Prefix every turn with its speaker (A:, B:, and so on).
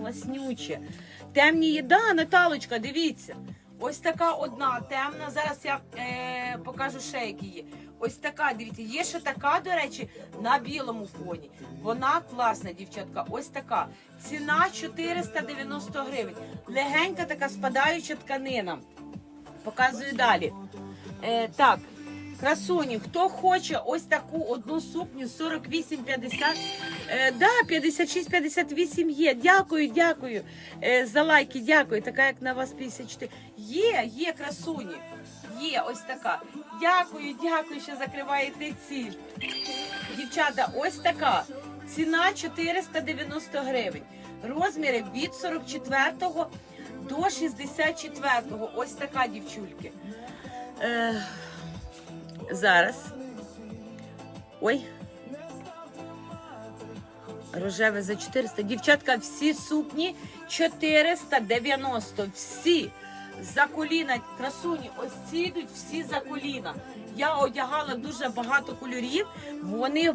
A: класнюче. Темні є. Да, Наталочка, дивіться. Ось така одна темна. Зараз я е, покажу ще які є. Ось така, дивіться, є ще така, до речі, на білому фоні. Вона класна, дівчатка. Ось така. Ціна 490 гривень. Легенька така спадаюча тканина. Показую далі. Е, так, красуні, хто хоче ось таку одну сукню 48-50, е, да, 56-58 є. Дякую, дякую е, за лайки, дякую. Така як на вас 54. Є, є красуні. Є ось така. Дякую, дякую, що закриваєте ціль. Дівчата, ось така. Ціна 490 гривень. Розміри від 44 до 64. Ось така дівчульки. Е, зараз. Ой. Рожеве за 400. Дівчатка, всі сукні 490. Всі. За коліна, красуні, ось ці йдуть всі за коліна. Я одягала дуже багато кольорів. Вони